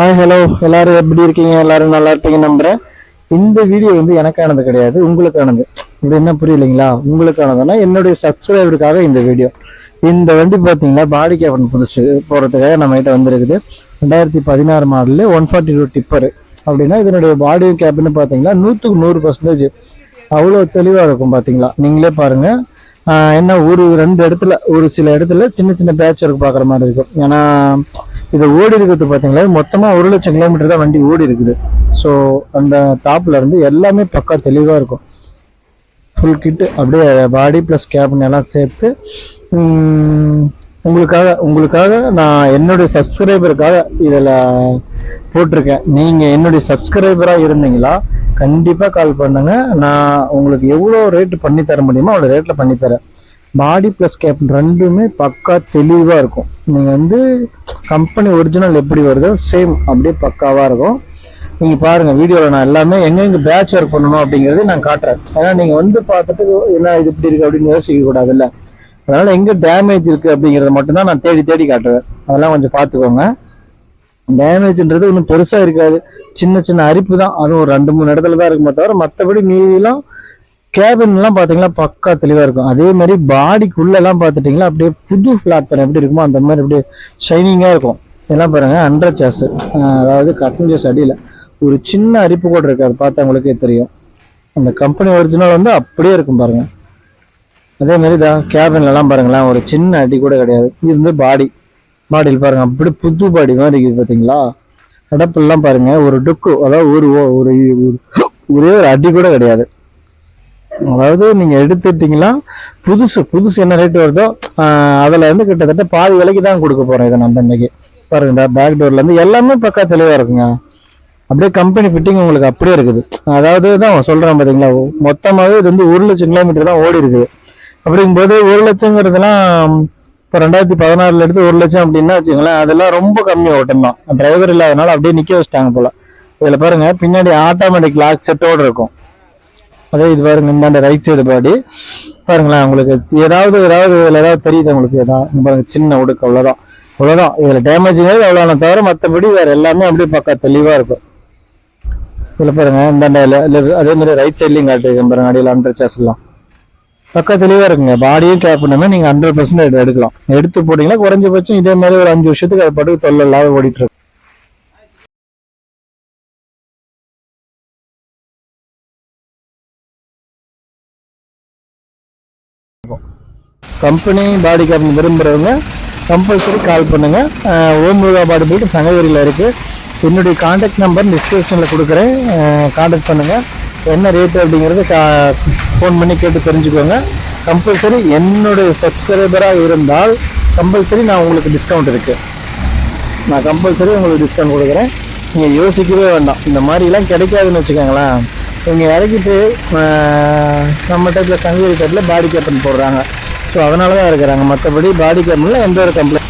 Hi hello எல்லாரும் எப்படி இருக்கீங்க? எல்லாரும் நல்லா இருப்பீங்க நம்புறேன். இந்த வீடியோ வந்து எனக்கானது கிடையாது. உங்களுக்கானது. இது என்ன புரியலைங்களா? உங்களுக்கானதுன்னா என்னுடைய சப்ஸ்கிரைபருக்காக இந்த வீடியோ இந்த வண்டி பார்த்தீங்கன்னா பாடி கேபன் புதுசு போகிறதுக்காக நம்ம கிட்ட வந்திருக்குது. ரெண்டாயிரத்தி பதினாறு model one forty two tipper அப்படின்னா இதனுடைய பாடி கேபின்னு பார்த்தீங்கன்னா நூற்றுக்கு நூறு பர்சன்டேஜ் அவ்வளோ தெளிவாக இருக்கும் பார்த்தீங்களா நீங்களே பாருங்கள் என்ன ஒரு ரெண்டு இடத்துல ஒரு சில இடத்துல சின்ன சின்ன பேட்ச் ஒர்க் பார்க்குற மாதிரி இருக்கும். ஏன்னா இது ஓடி இருக்கிறது பார்த்தீங்களா மொத்தமாக ஒரு லட்சம் கிலோமீட்டர் தான் வண்டி ஓடி இருக்குது. ஸோ அந்த டாப்பில் இருந்து எல்லாமே பக்கா தெளிவாக இருக்கும். ஃபுல் கிட்டு அப்படியே பாடி ப்ளஸ் கேப்னு எல்லாம் சேர்த்து உங்களுக்காக உங்களுக்காக நான் என்னுடைய சப்ஸ்கிரைபருக்காக இதில் போட்டிருக்கேன். நீங்கள் என்னுடைய சப்ஸ்கிரைபராக இருந்தீங்களா கண்டிப்பாக கால் பண்ணுங்க. நான் உங்களுக்கு எவ்வளோ ரேட்டு பண்ணி தர முடியுமோ அவ்வளோ ரேட்டில் பண்ணித்தரேன் பாடி ப்ளஸ் கேப் ரெண்டுமே பக்கா தெளிவாக இருக்கும். நீங்கள் வந்து கம்பெனி ஒரிஜினல் எப்படி வருதோ சேம் அப்படியே பக்காவாக இருக்கும். நீங்கள் பாருங்கள் வீடியோவில் நான் எல்லாமே எங்கெங்க பேட்ச் ஒர்க் பண்ணணும் அப்படிங்கிறது நான் காட்டுறேன். ஏன்னா நீங்கள் வந்து பார்த்துட்டு என்ன இது இப்படி இருக்குது அப்படின்னு யோசிக்கக்கூடாதுல்ல அதனால் எங்கே டேமேஜ் இருக்குது அப்படிங்கிறத மட்டும்தான் நான் தேடி தேடி காட்டுவேன் அதெல்லாம் கொஞ்சம் பார்த்துக்கோங்க. டேமேஜ்ன்றது ஒன்றும் பெருசாக இருக்காது. சின்ன சின்ன அரிப்பு தான். அதுவும் ஒரு ரெண்டு மூணு இடத்துல தான் இருக்குமே தவிர மற்றபடி மீதிலாம் கேபின்லாம் பார்த்தீங்கன்னா பக்கா தெளிவாக இருக்கும். அதே மாதிரி பாடிக்குள்ளெல்லாம் பார்த்துட்டிங்களா அப்படியே புது ஃப்ளாட் பண்ண எப்படி இருக்குமோ அந்த மாதிரி அப்படியே ஷைனிங்காக இருக்கும். இதெல்லாம் பாருங்கள் அண்டர் சேஸ் அதாவது கட்டன் சேஸ் அடியில். ஒரு சின்ன அரிப்பு கூட இருக்குது. அது பார்த்தா உங்களுக்கே தெரியும். அந்த கம்பெனி ஒரிஜினல் வந்து அப்படியே இருக்கும் பாருங்கள் அதே மாதிரி தான் கேபின்லலாம் பாருங்களேன் ஒரு சின்ன அடி கூட கிடையாது. இது வந்து பாடி பாடியில் பாருங்கள் அப்படி புது பாடி மாதிரி இருக்குது பார்த்தீங்களா அடப்பெல்லாம் பாருங்கள் ஒரு டுக்கு அதாவது ஒரு ஓ- ஒரு ஒரு- ஒரே ஒரு அடி கூட கிடையாது. அதாவது நீங்க எடுத்துட்டீங்களா புதுசு புதுசு என்ன ரேட் வருதோ அதில் அதுல இருந்து கிட்டத்தட்ட பாதி விலைக்கு தான் கொடுக்க போகிறோம் இதை நம்ம இன்னைக்கு. பாருங்க இந்த பேக் டோர்ல இருந்து எல்லாமே பக்கா தெளிவா இருக்குங்க. அப்படியே கம்பெனி ஃபிட்டிங் உங்களுக்கு அப்படியே இருக்குது. அதாவது தான் சொல்றேன் பாத்தீங்களா மொத்தமாவே இது வந்து ஒரு லட்சம் கிலோமீட்டர் தான் ஓடி இருக்குது. அப்படிங்கும்போது ஒரு லட்சங்கிறதுலாம் இப்போ ரெண்டாயிரத்தி பதினாறுல எடுத்து ஒரு லட்சம் அப்படின்னா வச்சுங்களேன் அதெல்லாம் ரொம்ப கம்மி ஓட்டம் தான். டிரைவர் இல்லாதனால அப்படியே நிக்க வச்சிட்டாங்க போல. இதுல பாருங்க பின்னாடி ஆட்டோமேட்டிக் லாக் செட்டோட இருக்கும். அதே இது பாருங்க இந்த ரைட் சைடு பாடி பாருங்களேன் உங்களுக்கு ஏதாவது ஏதாவது இதில் ஏதாவது தெரியுது உங்களுக்கு? ஏதாவது பாருங்க சின்ன உடுக்கு அவ்வளோதான் அவ்வளோதான் இதில் டேமேஜுங்கிறது அவ்வளோ தவிர மற்றபடி வேறு எல்லாமே அப்படியே பக்கா தெளிவாக இருக்கும். இதில் பாருங்க இந்தாண்ட அதே மாதிரி ரைட் சைட்லையும் காட்டுங்க பாருங்க அடியில் ஹண்ட்ரட் சேஸ்லாம் பக்கா தெளிவாக இருக்குங்க. பாடியும் கேப் பண்ணாம நீங்கள் ஹண்ட்ரட் பர்சன்ட் எடுக்கலாம். எடுத்து போட்டிங்கன்னா குறைஞ்சபட்சம் இதே மாதிரி ஒரு அஞ்சு வருஷத்துக்கு அது பாட்டுக்கு தொல்லை இல்லாத ஓடிட்டு கம்பெனி பாடி கேபின் விரும்புறவங்க கம்பல்சரி கால் பண்ணுங்கள் அஹ் ஓம் முருகா பாடி பில்ட் சங்ககிரியில் இருக்குது என்னுடைய காண்டாக்ட் நம்பர் டிஸ்கிரிப்ஷனில் கொடுக்குறேன். காண்டாக்ட் பண்ணுங்கள் என்ன ரேட் அப்படிங்கிறது ஃபோன் பண்ணி கேட்டு தெரிஞ்சுக்கோங்க. கம்பல்சரி என்னுடைய சப்ஸ்கிரைபராக இருந்தால் கம்பல்சரி நான் உங்களுக்கு டிஸ்கவுண்ட் இருக்குது நான் கம்பல்சரி உங்களுக்கு டிஸ்கவுண்ட் கொடுக்குறேன். நீங்கள் யோசிக்கவே வேண்டாம். இந்த மாதிரிலாம் கிடைக்காதுன்னு வச்சுக்கோங்களேன். இங்கே இறக்கிட்டு நம்ம டைப்பில் சங்ககிரி டைப்பில் பாடி கேப்டன் போடுறாங்க. ஸோ அதனால தான் இருக்கிறாங்க மற்றபடி பாடி கேமில் எந்த ஒரு கம்ப்ளைண்ட்